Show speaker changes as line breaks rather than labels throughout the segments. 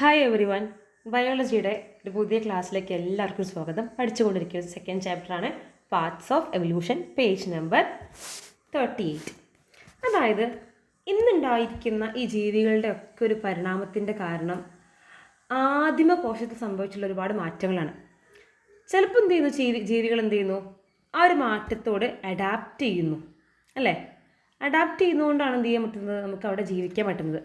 Hi every one ബയോളജിയുടെ ഒരു പുതിയ ക്ലാസ്സിലേക്ക് എല്ലാവർക്കും സ്വാഗതം. പഠിച്ചുകൊണ്ടിരിക്കുന്ന സെക്കൻഡ് ചാപ്റ്ററാണ് parts of evolution page number thirty eight അതായത് ഇന്നുണ്ടായിരിക്കുന്ന ഈ ജീവികളുടെ ഒക്കെ ഒരു പരിണാമത്തിന്റെ കാരണം ആദിമ കോശത്തിൽ സംഭവിച്ചുള്ള ഒരുപാട് മാറ്റങ്ങളാണ്. ചിലപ്പോൾ എന്ത് ചെയ്യുന്നു? ജീവി ജീവികൾ എന്ത് ചെയ്യുന്നു? ആ ഒരു മാറ്റത്തോട് അഡാപ്റ്റ് ചെയ്യുന്നു. അല്ലേ? അഡാപ്റ്റ് ചെയ്യുന്നതുകൊണ്ടാണ് എന്ത് ചെയ്യാൻ പറ്റുന്നത്? നമുക്ക് അവിടെ ജീവിക്കാൻ പറ്റുന്നത്.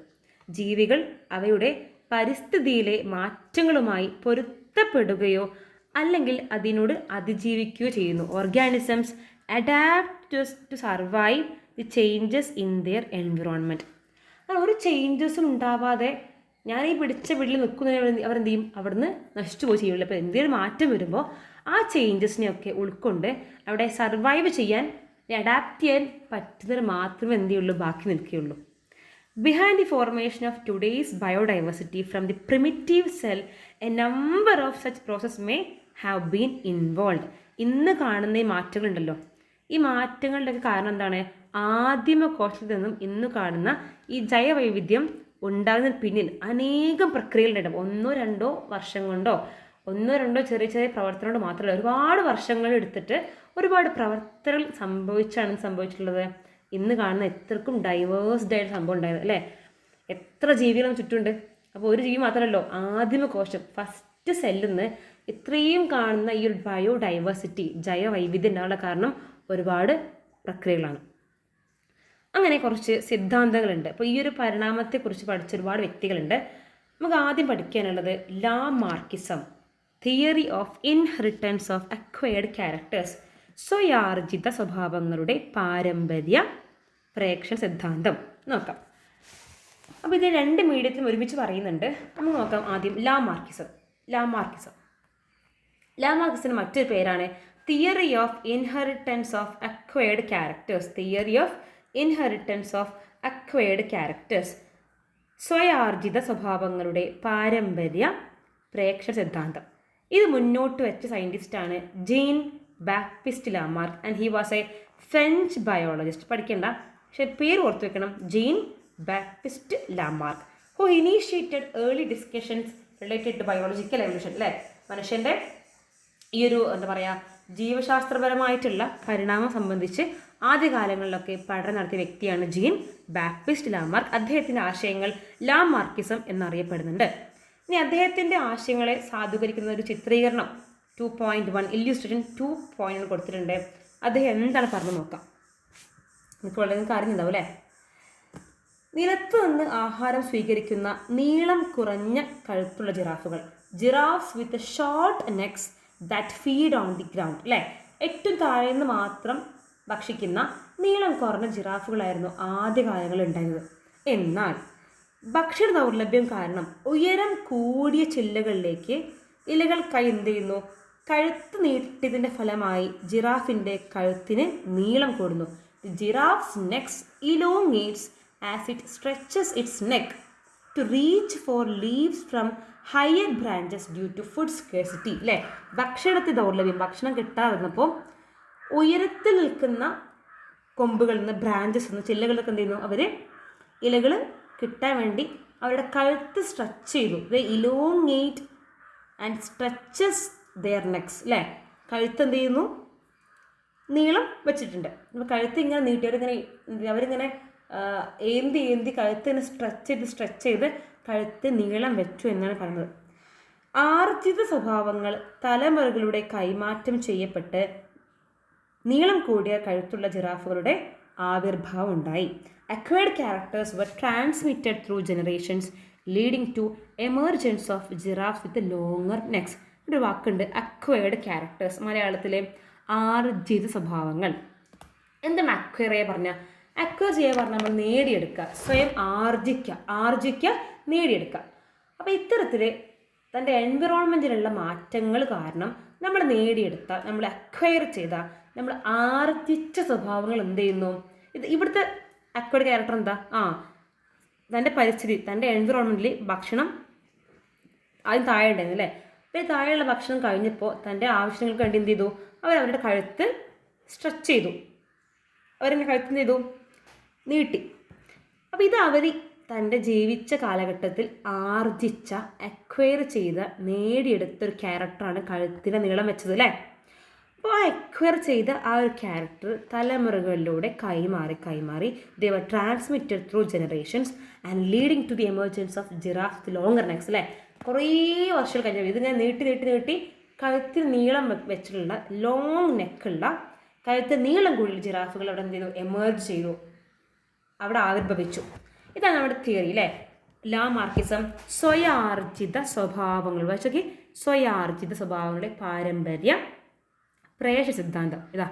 ജീവികൾ അവയുടെ പരിസ്ഥിതിയിലെ മാറ്റങ്ങളുമായി പൊരുത്തപ്പെടുകയോ അല്ലെങ്കിൽ അതിനോട് അതിജീവിക്കുകയോ ചെയ്യുന്നു. Organisms adapt to survive the changes in their environment ഒരു ചേഞ്ചസും ഉണ്ടാവാതെ ഞാൻ ഈ പിടിച്ച വീട്ടിൽ നിൽക്കുന്നതിന് അവരെന്ത് ചെയ്യും അവിടുന്ന് നശിച്ചു പോയി ചെയ്യുള്ളൂ. അപ്പോൾ എന്തെങ്കിലും മാറ്റം വരുമ്പോൾ ആ ചേഞ്ചസിനെയൊക്കെ ഉൾക്കൊണ്ട് അവിടെ സർവൈവ് ചെയ്യാൻ അഡാപ്റ്റ് ചെയ്യാൻ പറ്റുന്നതിന് മാത്രമേ എന്ത് ചെയ്യുള്ളൂ ബാക്കി നിൽക്കുകയുള്ളൂ. Behind the formation of today's biodiversity from the primitive cell a number of such process may have been involve ഇന്ന് കാണുന്ന ഈ മാറ്റങ്ങളുണ്ടല്ലോ. ഈ മാറ്റങ്ങളുടെയൊക്കെ കാരണം എന്താണ്? ആദിമ കോശത്തിൽ നിന്നും ഇന്ന് കാണുന്ന ഈ ജൈവവൈവിധ്യം ഉണ്ടാകുന്നതിന് പിന്നിൽ അനേകം പ്രക്രിയകളുണ്ടാവും ഒന്നോ രണ്ടോ വർഷം കൊണ്ടോ ഒന്നോ രണ്ടോ ചെറിയ ചെറിയ പ്രവർത്തനം കൊണ്ട് മാത്രമല്ല ഒരുപാട് വർഷങ്ങൾ എടുത്തിട്ട് ഒരുപാട് പ്രവർത്തനങ്ങൾ സംഭവിച്ചാണ് സംഭവിച്ചിട്ടുള്ളത്. ഇന്ന് കാണുന്ന എത്രക്കും ഡൈവേഴ്സ്ഡ് ആയിട്ട് സംഭവം ഉണ്ടായത് അല്ലേ? എത്ര ജീവികളും ചുറ്റുണ്ട് അപ്പോൾ ഒരു ജീവി മാത്രമല്ലോ ആദ്യമ കോശം ഫസ്റ്റ് സെല്ലിൽ നിന്ന് ഇത്രയും കാണുന്ന ഈ ഒരു ബയോ ഡൈവേഴ്സിറ്റി ജൈവ വൈവിധ്യം ഉണ്ടാകാനുള്ള കാരണം ഒരുപാട് പ്രക്രിയകളാണ്. അങ്ങനെ കുറച്ച് സിദ്ധാന്തങ്ങളുണ്ട്. അപ്പോൾ ഈ ഒരു പരിണാമത്തെക്കുറിച്ച് പഠിച്ച ഒരുപാട് വ്യക്തികളുണ്ട്. നമുക്ക് ആദ്യം പഠിക്കാനുള്ളത് Lamarckism theory of inheritance of acquired characters സ്വയാർജിത സ്വഭാവങ്ങളുടെ പാരമ്പര്യ പ്രേക്ഷണ സിദ്ധാന്തം. നോക്കാം. അപ്പോൾ ഇത് രണ്ട് മീഡിയത്തിലും ഒരുമിച്ച് പറയുന്നുണ്ട്. നമുക്ക് നോക്കാം ആദ്യം ലാ മാർക്കിസം ലാ മാർക്കിസം ലാ മാർക്കിസിന് മറ്റൊരു പേരാണ് theory of inheritance of acquired characters. Theory of inheritance of acquired characters. സ്വയാർജിത സ്വഭാവങ്ങളുടെ പാരമ്പര്യ പ്രേക്ഷ സിദ്ധാന്തം. ഇത് മുന്നോട്ട് വെച്ച സയന്റിസ്റ്റാണ് Jean Baptiste Lamarck and he was a French biologist പഠിക്കേണ്ട. പക്ഷെ പേര് ഓർത്ത് വെക്കണം. Jean Baptiste Lamarck. Who initiated early discussions related to biological evolution അല്ലേ? മനുഷ്യന്റെ ഈ ഒരു എന്താ പറയുക ജീവശാസ്ത്രപരമായിട്ടുള്ള പരിണാമം സംബന്ധിച്ച് ആദ്യകാലങ്ങളിലൊക്കെ പഠനം നടത്തിയ വ്യക്തിയാണ് ജീൻ ബാപ്റ്റിസ്റ്റ് ലാമാർക്ക്. അദ്ദേഹത്തിന്റെ ആശയങ്ങൾ ലാമാർക്കിസം എന്നറിയപ്പെടുന്നുണ്ട്. ഇനി അദ്ദേഹത്തിന്റെ ആശയങ്ങളെ സാധൂകരിക്കുന്ന ഒരു ചിത്രീകരണം two point one illustration two point കൊടുത്തിട്ടുണ്ട്. അദ്ദേഹം എന്താണ് പറഞ്ഞു നോക്കാം. നിങ്ങൾക്ക് വളരെ നിങ്ങൾക്ക് അറിഞ്ഞിട്ടുണ്ടാവും അല്ലേ നിലത്ത് നിന്ന് ആഹാരം സ്വീകരിക്കുന്ന നീളം കുറഞ്ഞ കഴുത്തുള്ള ജിറാഫുകൾ. Giraffes with short necks that feed on the ground അല്ലേ ഏറ്റവും താഴെ നിന്ന് മാത്രം ഭക്ഷിക്കുന്ന നീളം കുറഞ്ഞ ജിറാഫുകളായിരുന്നു ആദ്യകാലങ്ങളിൽ ഉണ്ടായിരുന്നത്. എന്നാൽ ഭക്ഷണ ദൗർലഭ്യം കാരണം ഉയരം കൂടിയ ചില്ലകളിലേക്ക് ഇലകൾക്കായി എന്ത് ചെയ്യുന്നു? കഴുത്ത് നീട്ടിയതിന്റെ ഫലമായി ജിറാഫിന്റെ കഴുത്തിന് നീളം കൂടുന്നു. Giraffes necks elongates as it stretches its neck to reach for leaves from higher branches due to food scarcity അല്ലേ ഭക്ഷണത്തിൽ ദൗർലഭ്യം ഭക്ഷണം കിട്ടാതെ വന്നപ്പോൾ ഉയരത്തിൽ നിൽക്കുന്ന കൊമ്പുകളിൽ നിന്ന് ബ്രാഞ്ചസ് നിന്ന് ചില്ലകളൊക്കെ എന്ത് ചെയ്യുന്നു? അവർ ഇലകൾ കിട്ടാൻ വേണ്ടി അവരുടെ കഴുത്ത് സ്ട്രെച്ച് ചെയ്തു. The elongate and stretches their necks അല്ലേ കഴുത്ത് എന്ത് ചെയ്യുന്നു? നീളം വെച്ചിട്ടുണ്ട്. അപ്പോൾ കഴുത്ത് ഇങ്ങനെ നീട്ടി അവരിങ്ങനെ ഏന്തി ഏന്തി കഴുത്ത് ഇങ്ങനെ സ്ട്രെച്ച് ചെയ്ത് സ്ട്രെച്ച് ചെയ്ത് കഴുത്ത് നീളം വെച്ചു എന്നാണ് പറയുന്നത്. ആർജിത സ്വഭാവങ്ങൾ തലമുറകളുടെ കൈമാറ്റം ചെയ്യപ്പെട്ട് നീളം കൂടിയ കഴുത്തുള്ള ജിറാഫുകളുടെ ആവിർഭാവം ഉണ്ടായി. Acquired characters were transmitted through generations leading to emergence of giraffe with longer necks ഒരു വാക്കുണ്ട് അക്വേർഡ് ക്യാരക്ടേഴ്സ് മലയാളത്തിലെ ആർജിത സ്വഭാവങ്ങൾ. എന്താണ് അക്വയർ പറഞ്ഞ? അക്വയർ ചെയ്യുക പറഞ്ഞാൽ നമ്മൾ നേടിയെടുക്കുക. സ്വയം ആർജിക്കുക. ആർജിക്കുക നേടിയെടുക്കുക. അപ്പോൾ ഇത്തരത്തിൽ തന്റെ എൻവിറോൺമെന്റിലുള്ള മാറ്റങ്ങൾ കാരണം നമ്മൾ നേടിയെടുത്ത നമ്മൾ അക്വയർ ചെയ്ത നമ്മൾ ആർജിച്ച സ്വഭാവങ്ങൾ എന്ത് ചെയ്യുന്നു? ഇത് ഇവിടുത്തെ അക്വയർഡ് ക്യാരക്ടർ എന്താ? ആ തന്റെ പരിസ്ഥിതി തന്റെ എൻവിറോൺമെന്റിൽ ഭക്ഷണം ആദ്യം താഴെ ഉണ്ടായിരുന്നു അല്ലേ? അപ്പോൾ താഴെയുള്ള ഭക്ഷണം കഴിഞ്ഞപ്പോൾ തന്റെ ആവശ്യങ്ങൾക്ക് വേണ്ടി എന്ത് ചെയ്തു? അവർ അവരുടെ കഴുത്ത് സ്ട്രെച്ച് ചെയ്തു. അവരെങ്ങനെ കഴുത്ത് എന്ത് ചെയ്തു നീട്ടി. അപ്പോൾ ഇത് അവർ തന്റെ ജീവിച്ച കാലഘട്ടത്തിൽ ആർജിച്ച അക്വയർ ചെയ്ത നേടിയെടുത്തൊരു ക്യാരക്ടറാണ് കഴുത്തിന്റെ നീളം വെച്ചത് അല്ലേ? അപ്പോൾ ആ അക്വയർ ചെയ്ത ആ ഒരു ക്യാരക്ടർ തലമുറകളിലൂടെ കൈമാറി കൈമാറി they were transmitted through generations and leading to the emergence of giraffe the longer necks അല്ലേ? കുറേ വർഷങ്ങൾ കഴിഞ്ഞു. ഇത് ഞാൻ നീട്ടി നീട്ടി നീട്ടി കഴുത്തിൽ നീളം വെച്ചിട്ടുള്ള ലോങ് നെക്കുള്ള കഴുത്തിൽ നീളം കൂടുതൽ ജിറാഫുകൾ അവിടെ എന്ത് ചെയ്തു? എമേർജ് ചെയ്തു. അവിടെ ആവിർഭവിച്ചു. ഇതാണ് നമ്മുടെ തിയറി അല്ലേ ലാ മാർക്കിസം സ്വയാർജിത സ്വഭാവങ്ങൾ. വെച്ചോക്കി സ്വയാർജിത സ്വഭാവങ്ങളുടെ പാരമ്പര്യ. പ്രേഷ സിദ്ധാന്തം. ഇതാ.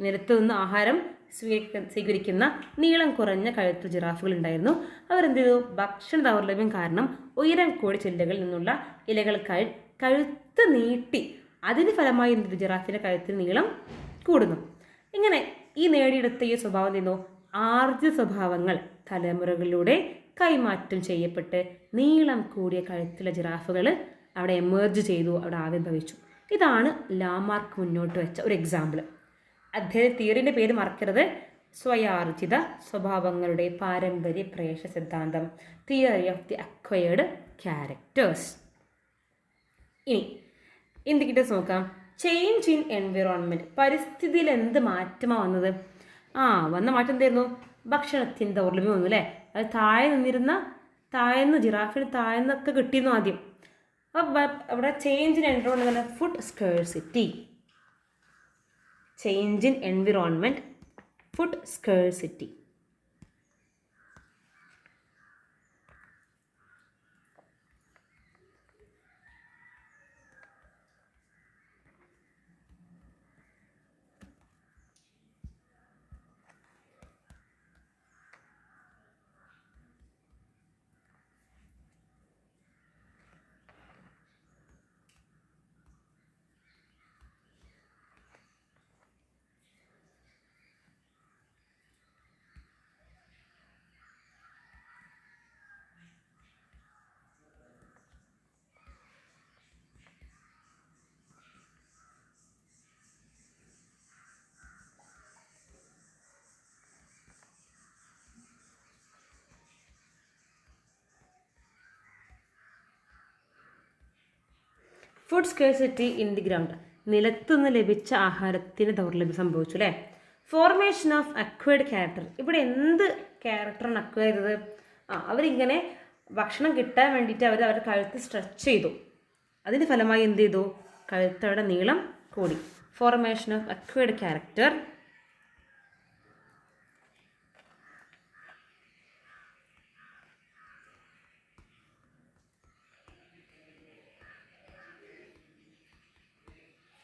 നിരത്തു നിന്ന് ആഹാരം സ്വീകരിക്ക സ്വീകരിക്കുന്ന നീളം കുറഞ്ഞ കഴുത്തു ജിറാഫുകൾ ഉണ്ടായിരുന്നു. അവരെന്ത് ചെയ്തു? ഭക്ഷണ ദൗർലഭ്യം കാരണം ഉയരം കൂടി ചില്ലകളിൽ നിന്നുള്ള ഇലകൾ കഴി കഴുത്ത് നീട്ടി. അതിന് ഫലമായി എന്ത്? ജിറാഫിന്റെ കഴുത്തിന് നീളം കൂടുന്നു. ഇങ്ങനെ ഈ നേടിയെടുത്ത ഈ സ്വഭാവം നിന്നോ ആർജിത സ്വഭാവങ്ങൾ തലമുറകളിലൂടെ കൈമാറ്റം ചെയ്യപ്പെട്ട് നീളം കൂടിയ കഴുത്തിലെ ജിറാഫുകൾ അവിടെ എമേർജ് ചെയ്തു അവിടെ ആവിർഭവിച്ചു. ഇതാണ് ലാമാർക്ക് മുന്നോട്ട് വെച്ച ഒരു എക്സാമ്പിൾ. അദ്ദേഹം തിയറിന്റെ പേര് മറക്കരുത്. സ്വയാർജിത സ്വഭാവങ്ങളുടെ പാരമ്പര്യ പ്രേഷ സിദ്ധാന്തം theory of the acquired characters ഇനി ഇൻഡിക്കേറ്റേഴ്സ് നോക്കാം. ചേഞ്ച് ഇൻ എൻവിറോൺമെന്റ് പരിസ്ഥിതിയിൽ എന്ത് മാറ്റമാണ് വന്നത്? ആ വന്ന മാറ്റം എന്തായിരുന്നു? ഭക്ഷണത്തിന്റെ ദൗർലഭ്യം വന്നു അല്ലേ? അത് താഴെ നിന്നിരുന്ന താഴ്ന്ന് ജിറാഫിന് താഴ്ന്നൊക്കെ കിട്ടിയിരുന്നു ആദ്യം. അപ്പോൾ അവിടെ change in environment food scarcity change in environment food scarcity food scarcity in the ground നിലത്തുനിന്ന് ലഭിച്ച ആഹാരത്തിന് ദൗർലഭ്യം സംഭവിച്ചു അല്ലേ? ഫോർമേഷൻ ഓഫ് അക്വയർഡ് ക്യാരക്ടർ ഇവിടെ എന്ത് ക്യാരക്ടറാണ് അക്വയർ ചെയ്തത്? ആ അവരിങ്ങനെ ഭക്ഷണം കിട്ടാൻ വേണ്ടിയിട്ട് അവർ അവരുടെ കഴുത്ത് സ്ട്രെച്ച് ചെയ്തു. അതിന്റെ ഫലമായി എന്ത് ചെയ്തു? കഴുത്തയുടെ നീളം കൂടി. Formation of acquired character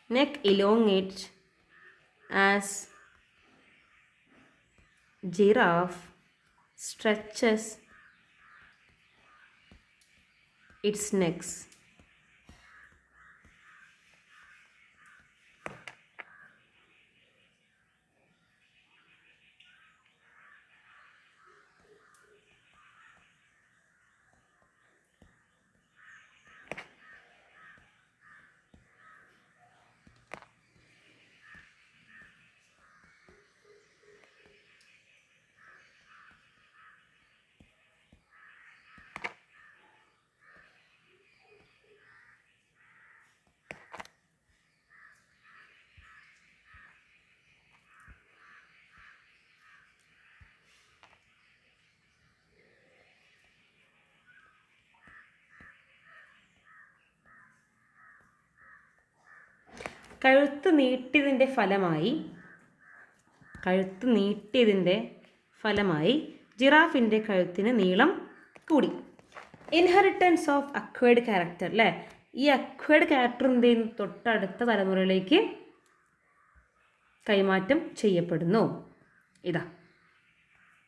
neck elongate as giraffe stretches its necks കഴുത്ത് നീട്ടിയതിന്റെ ഫലമായി കഴുത്ത് നീട്ടിയതിന്റെ ഫലമായി ജിറാഫിന്റെ കഴുത്തിന് നീളം കൂടി. ഇൻഹെറിറ്റൻസ് ഓഫ് അക്വേഡ് ക്യാരക്ടർ അല്ലേ ഈ അക്വേഡ് ക്യാരക്ടർ എന്ത് ചെയ്യുന്നു തൊട്ടടുത്ത തലമുറയിലേക്ക് കൈമാറ്റം ചെയ്യപ്പെടുന്നു. ഇതാ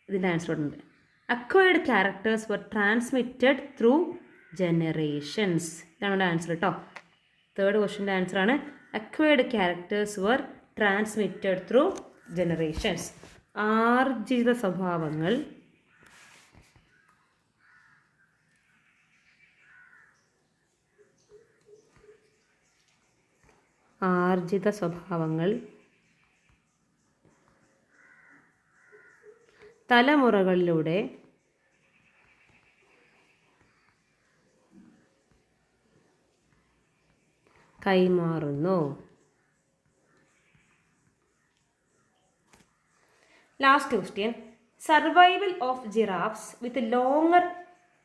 ഇതിന്റെ ആൻസർ ഉണ്ട് acquired characters were transmitted through generations ഇതാണ് ആൻസർ കേട്ടോ തേർഡ് ക്വസ്റ്റിന്റെ ആൻസർ ആണ്. Acquired characters were transmitted through generations ആർജിത സ്വഭാവങ്ങൾ. ആർജിത സ്വഭാവങ്ങൾ. തലമുറകളിലൂടെ കൈമാറുന്നു. Last question survival of giraffes with longer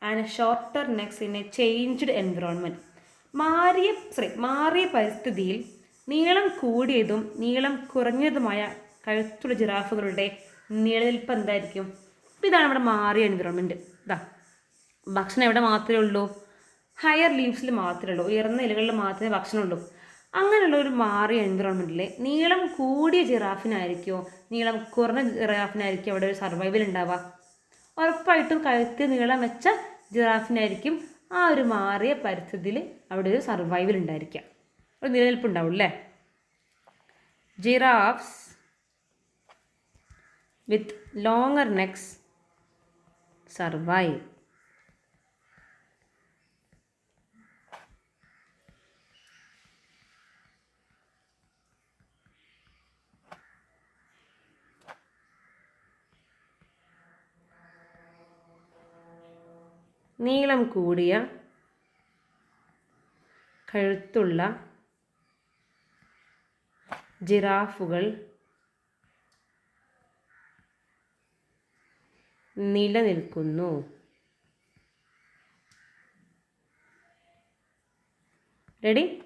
and shorter necks in a changed environment മാറിയ സോറി മാറിയ പരിസ്ഥിതിയിൽ നീളം കൂടിയതും നീളം കുറഞ്ഞതുമായ കഴുത്തുള്ള ജിറാഫുകളുടെ നിലനിൽപ്പ് എന്തായിരിക്കും ഇതാണ് ഇവിടെ മാറിയ എൻവിറോൺമെന്റ് ഇതാ ഭക്ഷണം എവിടെ മാത്രമേ ഉള്ളൂ? ഹയർ ലീവ്സിൽ മാത്രമേ ഉള്ളൂ. ഉയർന്ന ഇലകളിൽ മാത്രമേ ഭക്ഷണമുള്ളൂ അങ്ങനെയുള്ള ഒരു മാറിയ എൻവിറോൺമെന്റിൽ നീളം കൂടിയ ജിറാഫിനായിരിക്കുമോ നീളം കുറഞ്ഞ ജിറാഫിനായിരിക്കും അവിടെ ഒരു സർവൈവൽ ഉണ്ടാവുക? ഉറപ്പായിട്ടും കഴുത്ത് നീളം വെച്ച ജിറാഫിനായിരിക്കും ആ ഒരു മാറിയ പരിസ്ഥിതിയിൽ അവിടെ ഒരു സർവൈവൽ ഉണ്ടായിരിക്കുക. ഒരു നിലനിൽപ്പ് ഉണ്ടാവും അല്ലേ? Giraffes with longer necks survive നീളം കൂടിയ കഴുത്തുള്ള ജിറാഫുകൾ നിലനിൽക്കുന്നു. Ready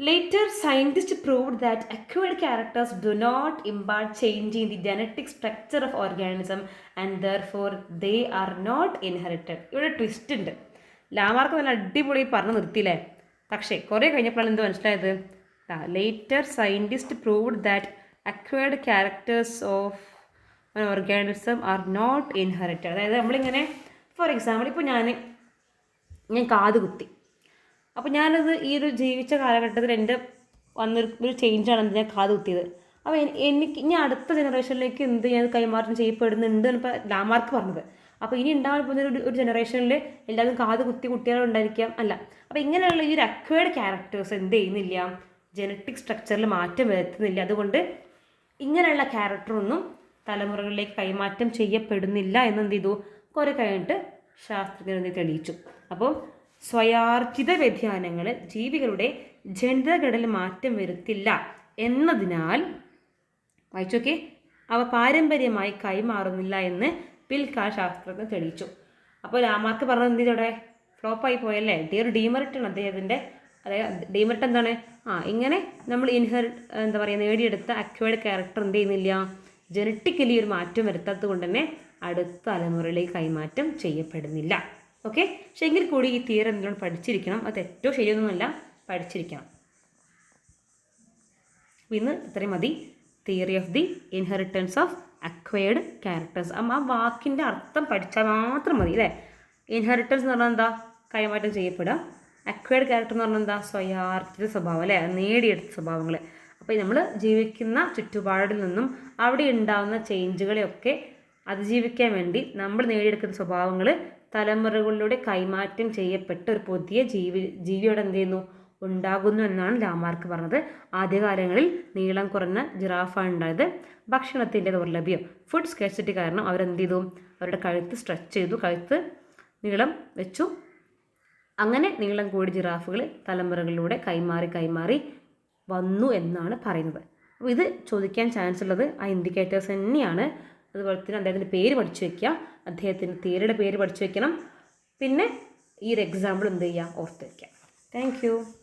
Later, scientists proved that acquired characters do not impart change in the genetic structure of organism and therefore they are not inherited. ഇവിടെ ട്വിസ്റ്റ് ഉണ്ട്. ലാമാർക്ക് നല്ല അടിപൊളി പറഞ്ഞു നിർത്തിയില്ലേ? പക്ഷേ കുറേ കഴിഞ്ഞപ്പോഴാണ് എന്ത് മനസ്സിലായത്? Later scientist proved that acquired characters of organism are not inherited അതായത് നമ്മളിങ്ങനെ ഫോർ എക്സാമ്പിൾ ഇപ്പോൾ ഞാൻ ഞാൻ കാത് കുത്തി അപ്പോൾ ഞാനത് ഈ ഒരു ജീവിച്ച കാലഘട്ടത്തിൽ എന്റെ വന്നൊരു ഒരു ചേഞ്ചാണ് എന്ത് ഞാൻ കാത് കുത്തിയത്. അപ്പോൾ എനിക്ക് ഇനി അടുത്ത ജനറേഷനിലേക്ക് എന്ത് ഞാൻ കൈമാറ്റം ചെയ്യപ്പെടുന്നുണ്ട് ഇപ്പോൾ ലാമാർക്ക് പറഞ്ഞത്. അപ്പോൾ ഇനി ഉണ്ടാവാൻ പോകുന്ന ഒരു ഒരു ജനറേഷനിൽ എല്ലാവരും കാത് കുത്തി കുട്ടികളുണ്ടായിരിക്കാം അല്ല. അപ്പോൾ ഇങ്ങനെയുള്ള ഈ ഒരു അക്വയർഡ് ക്യാരക്ടേഴ്സ് എന്ത് ചെയ്യുന്നില്ല. ജനറ്റിക് സ്ട്രക്ചറിൽ മാറ്റം വരുത്തുന്നില്ല. അതുകൊണ്ട് ഇങ്ങനെയുള്ള ക്യാരക്ടറൊന്നും തലമുറകളിലേക്ക് കൈമാറ്റം ചെയ്യപ്പെടുന്നില്ല എന്നെന്ത് ചെയ്തു? കുറേ കഴിഞ്ഞിട്ട് ശാസ്ത്രജ്ഞർ തെളിയിച്ചു. അപ്പോൾ സ്വയാർജിത വ്യതിയാനങ്ങൾ ജീവികളുടെ ജനിതഘടന മാറ്റം വരുത്തില്ല എന്നതിനാൽ വായിച്ചോക്കെ അവ പാരമ്പര്യമായി കൈമാറുന്നില്ല എന്ന് പിൽക്കാല ശാസ്ത്രജ്ഞർ തെളിയിച്ചു. അപ്പോൾ രാമാർക്ക് പറഞ്ഞത് എന്ത് ചെയ്തോടെ ഫ്ലോപ്പായി പോയല്ലേ? ഡി ഒരു ഡീമറിട്ടാണ് അദ്ദേഹത്തിന്റെ അതായത് ഡീമറിട്ട് എന്താണ്? ആ ഇങ്ങനെ നമ്മൾ ഇൻഹെറിറ്റ് എന്താ പറയുക നേടിയെടുത്ത അക്വേർഡ് ക്യാരക്ടർ എന്ത് ചെയ്യുന്നില്ല? ജനറ്റിക്കലി ഒരു മാറ്റം വരുത്താത്തത് കൊണ്ട് തന്നെ അടുത്ത തലമുറയിലേക്ക് കൈമാറ്റം ചെയ്യപ്പെടുന്നില്ല. ഓക്കെ? പക്ഷെ എങ്കിൽ കൂടി ഈ തിയറി എന്തെങ്കിലും പഠിച്ചിരിക്കണം. അത് ഏറ്റവും ശരിയൊന്നുമല്ല പഠിച്ചിരിക്കണം. ഇന്ന് ഇത്രയും മതി. Theory of the inheritance of acquired characters അപ്പം ആ വാക്കിന്റെ അർത്ഥം പഠിച്ചാൽ മാത്രം മതി അല്ലേ? ഇൻഹെറിറ്റൻസ് എന്ന് പറഞ്ഞാൽ എന്താ? കൈമാറ്റം ചെയ്യപ്പെടുക. അക്വയർഡ് ക്യാരക്ടർ എന്ന് പറഞ്ഞാൽ എന്താ? സ്വയാർജിത സ്വഭാവം അല്ലേ? നേടിയെടുത്ത സ്വഭാവങ്ങൾ. അപ്പോൾ നമ്മൾ ജീവിക്കുന്ന ചുറ്റുപാടിൽ നിന്നും അവിടെ ഉണ്ടാകുന്ന ചേഞ്ചുകളെയൊക്കെ അതിജീവിക്കാൻ വേണ്ടി നമ്മൾ നേടിയെടുക്കുന്ന സ്വഭാവങ്ങൾ തലമുറകളിലൂടെ കൈമാറ്റം ചെയ്യപ്പെട്ട ഒരു പുതിയ ജീവി ജീവിയോടെ എന്ത് ചെയ്യുന്നു ഉണ്ടാകുന്നു എന്നാണ് ലാമാർക്ക് പറഞ്ഞത്. ആദ്യകാലങ്ങളിൽ നീളം കുറഞ്ഞ ജിറാഫാണ് ഉണ്ടായത്. ഭക്ഷണത്തിന്റെ ദൗർലഭ്യം ഫുഡ് സ്കേഴ്സിറ്റി കാരണം അവരെന്ത് ചെയ്തു അവരുടെ കഴുത്ത് സ്ട്രെച്ച് ചെയ്തു. കഴുത്ത് നീളം വെച്ചു. അങ്ങനെ നീളം കൂടി ജിറാഫുകൾ തലമുറകളിലൂടെ കൈമാറി കൈമാറി വന്നു എന്നാണ് പറയുന്നത്. അപ്പോൾ ഇത് ചോദിക്കാൻ ചാൻസ് ഉള്ളത് ആ ഇൻഡിക്കേറ്റേഴ്സ് തന്നെയാണ്. അതുപോലെ തന്നെ അദ്ദേഹത്തിന്റെ പേര് പഠിച്ചു വയ്ക്കുക അദ്ദേഹത്തിന്റെ തിയറിയുടെ പേര് പഠിച്ചു വയ്ക്കണം പിന്നെ ഈ ഒരു എക്സാമ്പിൾ എന്ത് ചെയ്യുക? ഓർത്ത് വയ്ക്കുക താങ്ക്